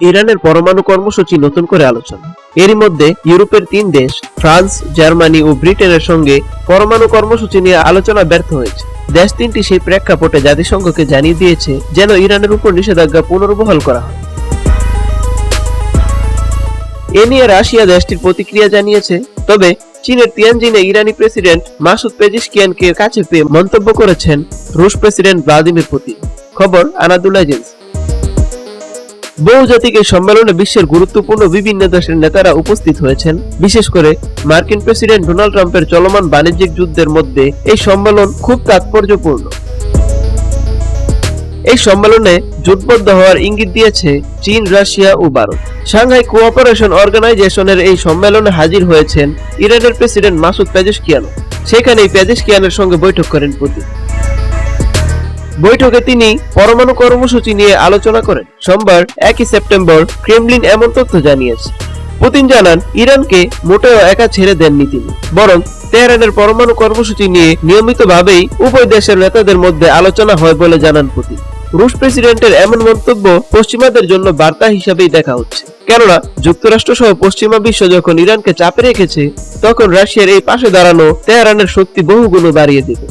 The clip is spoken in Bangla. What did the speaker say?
ইরানের পরমাণু কর্মসূচি নতুন করে আলোচনা। এরই মধ্যে ইউরোপের তিন দেশ, ফ্রান্স, জার্মানি ও ব্রিটেনের সঙ্গে পরমাণু কর্মসূচি নিয়ে আলোচনা ব্যর্থ হয়েছে। দেশ তিনটি সেই প্রেক্ষাপটে জাতিসংঘকে জানিয়ে দিয়েছে যেন ইরানের উপর নিষেধাজ্ঞা পুনর্বহাল করা হয়। এ নিয়ে রাশিয়া দেশটির প্রতিক্রিয়া জানিয়েছে, তবে চীনের তিয়ানজিনে ইরানি প্রেসিডেন্ট মাসুদ পেজিশকিয়ানকে কাছে পেয়ে মন্তব্য করেছেন রুশ প্রেসিডেন্ট ভ্লাদিমির পুতিন। খবর আনাদুল এজেন্সি বহুজাতিক এই সম্মেলনে বিশ্বের গুরুত্বপূর্ণ বিভিন্ন দেশের নেতারা উপস্থিত হয়েছেন। বিশেষ করে মার্কিন প্রেসিডেন্ট ডোনাল্ড ট্রাম্পের চলমান বাণিজ্যিক যুদ্ধের মধ্যে এই সম্মেলন খুব তাৎপর্যপূর্ণ। এই সম্মেলনে জোটবদ্ধ হওয়ার ইঙ্গিত দিয়েছে চীন, রাশিয়া ও ভারত। সাংহাই কোঅপারেশন অর্গানাইজেশনের এই সম্মেলনে হাজির হয়েছেন ইরানের প্রেসিডেন্ট মাসুদ পেজেশকিয়ানো সেখানেই পেজেশকিয়ানের সঙ্গে বৈঠক করেন পুতিন। বৈঠকে তিনি পরমাণু কর্মসূচি নিয়ে আলোচনা করেন। সোমবার একই সেপ্টেম্বর ক্রেমলিন এমন তথ্য জানিয়েছে। পুতিন জানান, ইরানকে মোটেও একা ছেড়ে দেননি তিনি, বরং তেহরানের পরমাণু কর্মসূচি নিয়ে নিয়মিতভাবেই উভয় দেশের নেতাদের মধ্যে আলোচনা হয় বলে জানান পুতিন। রুশ প্রেসিডেন্টের এমন মন্তব্য পশ্চিমাদের জন্য বার্তা হিসাবেই দেখা হচ্ছে। কেননা যুক্তরাষ্ট্র সহ পশ্চিমা বিশ্ব যখন ইরানকে চাপে রেখেছে, তখন রাশিয়ার এই পাশে দাঁড়ানো তেহরানের শক্তি বহুগুণ বাড়িয়ে দেবে।